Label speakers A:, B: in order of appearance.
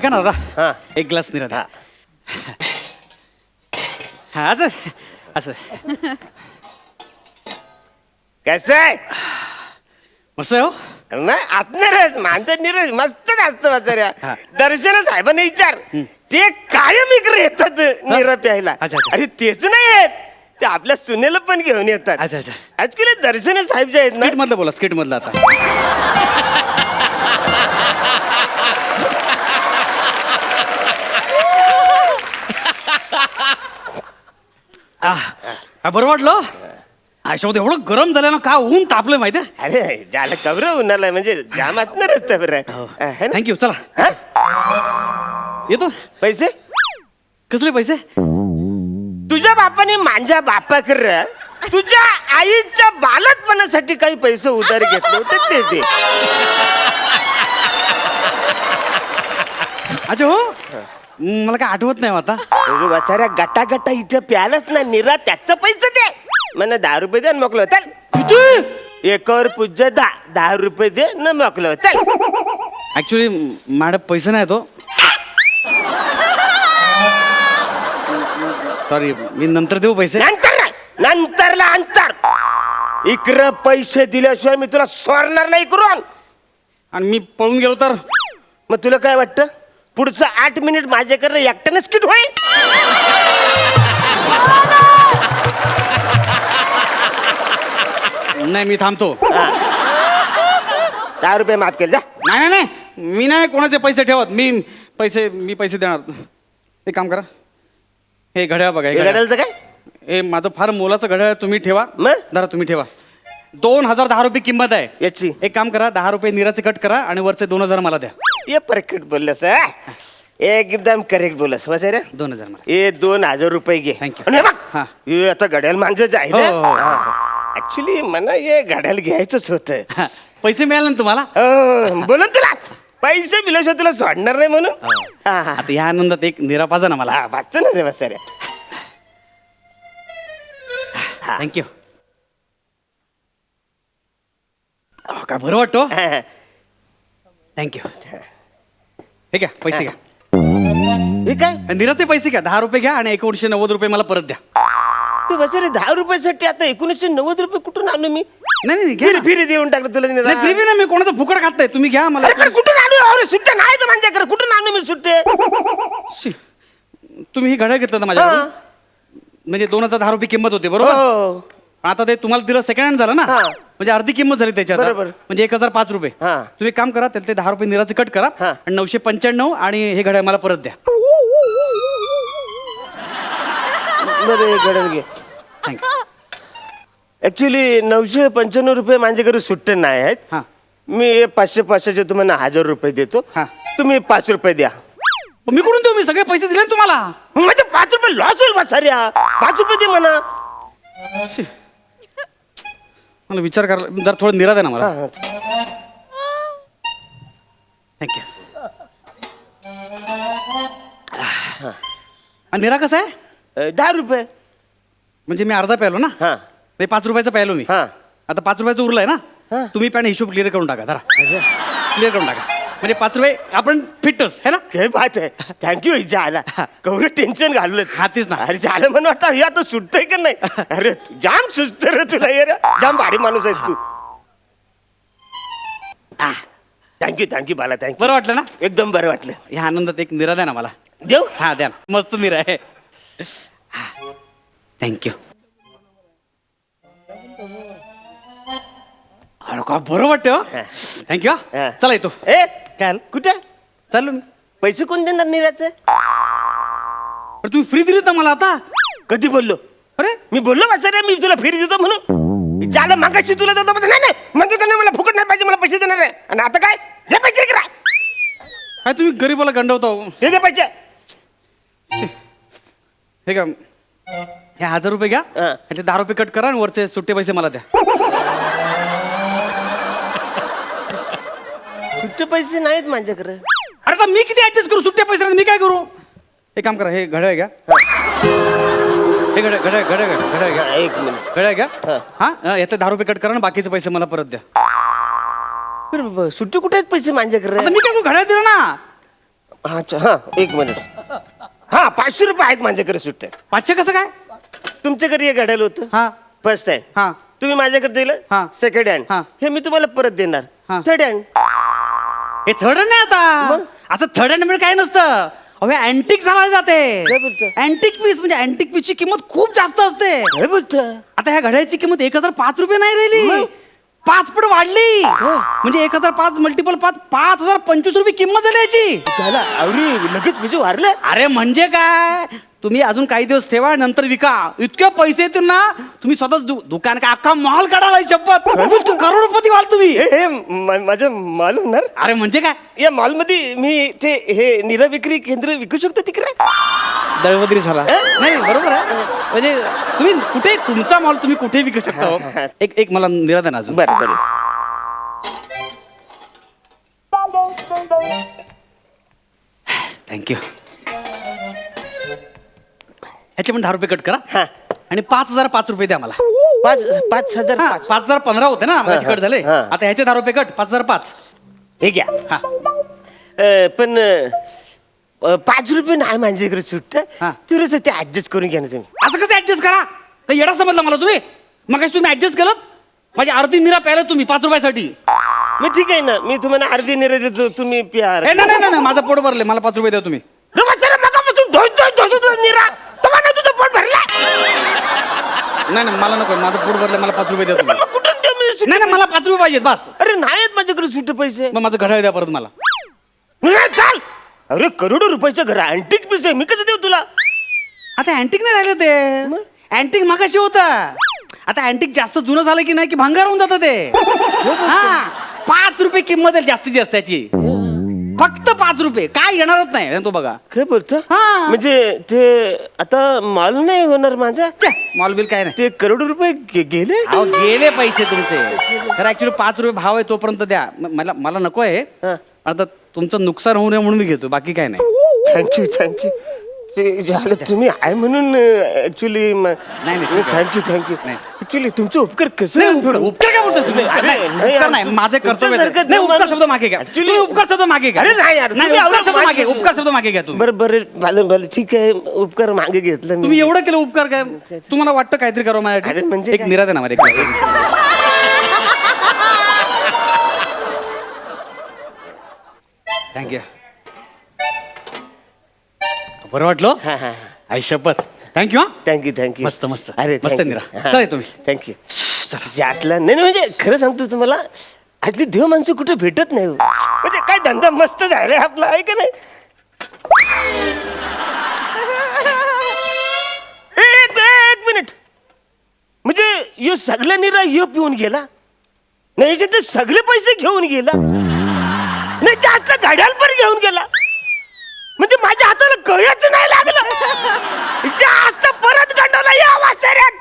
A: ऐका ना
B: हा.
A: दादा एक ग्लास निरा हा असं असं
B: कसं आहे
A: मस्त आहे हो
B: नाही असणारच माणसं निरज मस्तच असतं
A: हा.
B: दर्शन साहेबांनी विचार ते कायम इकडे येतात निरा प्यायला
A: अच्छा, अच्छा.
B: अरे तेच नाही येत ते आपल्या सुनेला पण घेऊन येतात
A: अच्छा अच्छा
B: ऍक्च्युली दर्शन साहेब जे आहेत ना
A: स्किट मधलं बोला स्किट मधलं आता बरं वाटलं? आशामध्ये एवढं गरम झालं ना का ऊन तापलं माहिती
B: अरे ज्याला कवर उन्हाला म्हणजे जाम असणारच तर बरं?
A: थँक्यू चला? येतो?
B: पैसे?
A: कसले पैसे?
B: तुझ्या बापाने माझ्या बापाकर तुझ्या आईच्या बालकपणासाठी काही पैसे उधार घेतले होते ते दे.
A: अच्छा हो. मला काय आठवत नाही हो आता
B: अरे वसाऱ्या गटा गटा इथे प्यालच ना निरा त्याचं पैसे दे. मला दहा रुपये दे न मोकलो चल. एकावर पूज्य दहा दहा रुपये दे न मोकलो चल.
A: ऍक्च्युली मॅडम पैसे नाही तो सॉरी मी नंतर देऊ पैसे.
B: नंतर नाही नंतरला अंतर. इकडं पैसे दिल्याशिवाय मी तुला सोडणार नाही करून.
A: आणि मी पळून गेलो तर?
B: मग तुला काय वाटतं? पुढचं आठ मिनिट माझ्याकडे एकट्याने स्किट होईल.
A: नाही मी थांबतो.
B: दहा रुपये माफ केले जा.
A: नाही नाही नाही. मी नाही कोणाचे पैसे ठेवत. मी पैसे मी पैसे देणार. एक काम करा. हे घड्याळ बघा हे
B: हे
A: घड्याळ.
B: घड्याळचं काय?
A: हे माझं फार मोलाचं घड्याळ तुम्ही ठेवा.
B: मग?
A: जरा तुम्ही ठेवा. दोन हजार दहा रुपये किंमत आहे.
B: याची.
A: एक काम करा दहा रुपये निराचे कट करा आणि वरचे दोन हजार मला द्या.
B: ये परफेक्ट बोललंस हा? एकदम करेक्ट बोलस वसरे
A: दोन हजार मला.
B: हे दोन हजार रुपये घे.
A: Thank you.
B: आणि हे बघ
A: हा.
B: हे आता घड्याल माणसं आहे
A: हो, हो, हो.
B: ऍक्च्युली मला हे घड्याल घ्यायचंच होतं.
A: हा, पैसे मिळाले ना तुम्हाला?
B: हो, बोलून तुला. पैसे मिळाशिवाय तुला सोडणार नाही म्हणून. हा, हा.
A: आता या आनंदात एक निरा पाजा ना मला.
B: हा, वाचतो ना रे वसरे
A: थँक्यू काय बरं वाटतो? थँक्यू हे घ्या पैसे घ्या.
B: हे काय?
A: आणि निराचे पैसे घ्या दहा रुपये घ्या आणि एकोणीसशे नव्वद रुपये मला परत द्या.
B: तू वसरे दहा रुपयासाठी आता एकोणीसशे नव्वद रुपये कुठून आणू मी?
A: नाही नाही घ्या
B: फिरी
A: ना.
B: फिरी देऊन टाकलं तुला निरा.
A: नाही फ्री ना मी कोणाचं फुकट खात नाही. तुम्ही घ्या मला
B: अरे पण कुठून आणू? अरे सुट्टे नाही तर माझ्याकडे कुठून आणू मी सुट्टे?
A: शी. तुम्ही ही घड्याळ घेतलं ना माझ्याकडून? म्हणजे दोन हजार दहा रुपये किंमत होते बरोबर?
B: हो.
A: पण आता ते तुम्हाला दिलं सेकंड हँड झालं ना?
B: हा.
A: म्हणजे अर्धी किंमत झाली त्याच्यात.
B: बरोबर.
A: म्हणजे एक हजार पाच रुपये.
B: हा.
A: तुम्ही एक काम करा त्याला ते दहा रुपये निराचे कट करा
B: हा.
A: आणि नऊशे पंच्याण्णव आणि हे घड्याळ मला परत द्या.
B: बरं घे.
A: थँक्यू
B: ऍक्च्युली नऊशे पंच्याण्णव रुपये माझ्याकडे सुट्टे नाही आहेत.
A: हा.
B: मी हे पाचशे पाचशेचे तुम्हाला हजार रुपये देतो.
A: हा.
B: तुम्ही पाच रुपये द्या.
A: मग मी कुठून देऊ मी सगळे पैसे दिले ना तुम्हाला?
B: म्हणजे पाच रुपये लॉस होईल बसाऱ्या पाच रुपये दे म्हणा.
A: शी. मला विचार करायला जरा थोडं निरा द्या ना मला. थँक्यू निरा कसा आहे?
B: दहा रुपये.
A: म्हणजे मी अर्धा प्यालो ना?
B: हा.
A: नाही पाच रुपयाचा प्यालो मी.
B: हा.
A: आता पाच रुपयाचं उरलंय
B: हा.
A: ना तुम्ही पॅन हिशोब क्लिअर करून टाका जरा. क्लिअर करून टाका. म्हणजे पाच रुपये आपण फिटच है ना?
B: काय बात आहे. थँक्यू झाला. कवरं टेन्शन घाललं
A: हा, तेच ना.
B: अरे झालं म्हणून वाटतं हे आता सुटतंय का नाही? अरे तू जाम सुचत रे तुला ये रे. जाम भारी माणूस आहेस तू. Thank you thank you Bala thank you
A: बरं वाटलं ना?
B: एकदम बरं वाटलं.
A: ह्या आनंदात एक निरा द्या ना मला.
B: देऊ?
A: हा द्या ना. मस्त निरा आहे. थँक्यू अरे का बरं वाटतं थँक्यू
B: हा.
A: चला येतो.
B: ए!
A: काय?
B: कुठे?
A: चाललो मी
B: पैसे कोण देणार निराचे
A: अरे तुम्ही फ्री दिलीत ना मला आता?
B: कधी बोललो?
A: अरे?
B: मी बोललो बस रे मी तुला फेरी देतो म्हणून. ज्याला मागाशी तुला देतो नाही नाही म्हणजे त्यांना मला फुकट नाही पाहिजे मला पैसे देणार आहे. आणि आता काय? दे पैसे इकडे.
A: काय तुम्ही गरीबाला गंडवतो
B: दे दे पैसे.
A: हे का हे हजार रुपये घ्या.
B: हा.
A: दहा रुपये कट करा आणि वरचे सुट्टे पैसे मला द्या.
B: सुट्टे पैसे नाहीत माझ्याकडे.
A: अरे आता मी किती ऍडजस्ट करू? सुट्टे पैसे मी काय करू? एक काम करा हे घड्याळ घ्या. हे. घड्याळ घड्याळ घड्याळ घ्या घड्याळ घ्या.
B: एक मिनिट.
A: घड्याळ घ्या.
B: हा.
A: यातले दहा रुपये कट करा आणि बाकीचे पैसे मला परत द्या.
B: बरं, बरं, सुट्टे कुठे आहेत पैसे माझ्याकडे?
A: आता मी काय करू? घड्याळ दिलं ना.
B: अच्छा हा एक मिनिट. हा पाचशे रुपये आहेत माझ्याकडे सुट्ट्यात
A: पाचशे कसं काय?
B: तुमच्याकडे हे घडायला होतं.
A: हा.
B: फर्स्ट हँड
A: हा.
B: तुम्ही माझ्याकडे दिलं.
A: हा.
B: सेकंड हँड
A: हा.
B: हे मी तुम्हाला परत देणार.
A: हा.
B: थर्ड हँड
A: हे थर्ड नाही आता? असं थर्ड हँड म्हणजे काय नसतं. अहो अँटिक झाला जाते.
B: काय बोलतो?
A: अँटिक पीस म्हणजे अँटिक पीसची किंमत खूप जास्त असते.
B: काय बोलतो?
A: आता ह्या घड्याची किंमत एक हजार पाच रुपये नाही राहिली. पाच पट वाढली. म्हणजे एक हजार पाच मल्टिपल पाच पाच हजार पंचवीस रुपये किंमत झाली याची.
B: आवरी लगेच म्हणजे वारलं
A: अरे म्हणजे काय? तुम्ही अजून काही दिवस ठेवा नंतर विका. इतके पैसे येतील ना तुम्ही स्वतःच दु- दुकान का अख्खा मॉल काढायला शपथ. करोडपती व्हाल तुम्ही.
B: हे हे म- माझं माल होणार?
A: अरे म्हणजे काय?
B: या मॉलमध्ये मी ते हे निरा विक्री केंद्र विकू शकतो तिकडे?
A: दळवदरी झाला. नाही बरोबर आहे. म्हणजे तुम्ही कुठे तुमचा मॉल तुम्ही कुठे विकू शकता? हो. एक एक मला निराधन अजून.
B: बरं बरं.
A: थँक्यू ह्याचे पण दहा रुपये कट करा.
B: हा.
A: आणि पाच हजार पाच रुपये द्या मला.
B: पाच पाच हजार
A: हा,
B: पाच.
A: पाच हजार पंधरा होते ना माझे
B: हा,
A: कट झाले.
B: हा.
A: आता ह्याचे दहा रुपये कट पाच हजार पाच.
B: हे घ्या.
A: हा.
B: अ, पण अ, पाच रुपये नाही माझ्याकडे सुट्ट.
A: हा.
B: तुला ते ऍडजस्ट करून घ्या ना तुम्ही.
A: असं कसं ऍडजस्ट करा? काही येडा समजला मला तुम्ही? मग तुम्ही ऍडजस्ट केलं? माझी अर्धी निरा प्यायला तुम्ही पाच रुपयासाठी.
B: मग ठीक आहे ना मी तुम्हाला अर्धी निरे देतो तुम्ही प्यार
A: ए, नाही नाही नाही, नाही माझं पोट भरले मला पाच रुपये द्या तुम्ही.
B: मगापासून ढोस ढोस ढोस ढोस निरा. तेव्हा ना तुझं पोट भरला
A: नाही नाही मला नको माझं पोट भरले मला पाच रुपये द्या तुम्ही.
B: मग कुठून देऊ मी सुट्टे?
A: नाही नाही मला पाच रुपये पाहिजेत बस.
B: अरे नाही आहेत माझ्याकडे सुट्टे पैसे.
A: मग माझं घड्याळ द्या परत मला.
B: नाही, चाल. अरे करोडो रुपयाचं घर अँटिक पीस आहे मी कसं देऊ तुला?
A: आता अँटिक नाही राहिलं ते. अँटिक मागाशी होता. आता अँटिक जास्त जुनं झालं की नाही की भांगार होऊन जातं ते. हा पाच रुपये किंमत आहे जास्तीत जास्त त्याची. फक्त पाच रुपये. काय येणारच नाही तो बघा.
B: काय बोलतो?
A: हा.
B: म्हणजे ते आता माल नाही होणार माझा?
A: मॉल बिल काय नाही.
B: ते करोडो रुपये गे- गेले?
A: अहो गेले पैसे तुमचे. खरं ऍक्च्युली पाच रुपये भाव आहे तोपर्यंत द्या. म- मला मला नको आहे
B: हा.
A: आता तुमचं नुकसान होऊ नये म्हणून मी घेतो बाकी काय नाही
B: थँक्यू थँक्यू ते झालं तुम्ही आहे म्हणून ऍक्च्युली
A: नाही, ठीक आहे.
B: थँक्यू थँक्यू
A: नाही.
B: ऍक्च्युली तुमचं उपकार कसं
A: नाही, उपकार उपकार काय बोलतोय तुम्ही
B: अरे,
A: नाही,
B: नाही
A: उपकार
B: यार.
A: नाही माझे कर्तव्य आहे.
B: तुमच्यासारखं
A: नाही उपकार
B: तुम्हाला-
A: शब्द मागे घ्या
B: Actually-
A: तुम्ही उपकार शब्द मागे घ्या
B: अरे, नाही यार,
A: नाही
B: तुम्ही
A: उपकार
B: एवढं
A: शब्द मागे
B: मागे-
A: उपकार शब्द मागे घ्या तुम्ही
B: बरं बरं भलं भलं ठीक आहे उपकार मागे घेतला मी
A: तुम्ही एवढं केलं उपकार काय तुम्हाला वाटतं काहीतरी करावं
B: अरे,
A: माझ्यासाठी
B: म्हणजे
A: एक
B: काय?
A: एक थँक्यू बरं वाटलं?
B: हा हा
A: आई शपथ. थँक्यू हा?
B: थँक्यू थँक्यू
A: मस्त, मस्त.
B: अरे
A: मस्त निरा. चला तुम्ही.
B: थँक्यू जास्तला नाही नाही, म्हणजे खरं सांगतो तुम्हाला आतली देव माणसं कुठे भेटत नाही हो. म्हणजे काय धंदा मस्त रे आपला आहे का नाही? एक एक मिनिट. म्हणजे यो सगळ्या निरा यो पिऊन गेला? नाही ते सगळे पैसे घेऊन गेला? सोन्याच्या हातला घड्याल पण घेऊन गेला. म्हणजे माझ्या हाताला गळ्याच नाही लागलं. हातचं परत गंडवला या वासऱ्यात.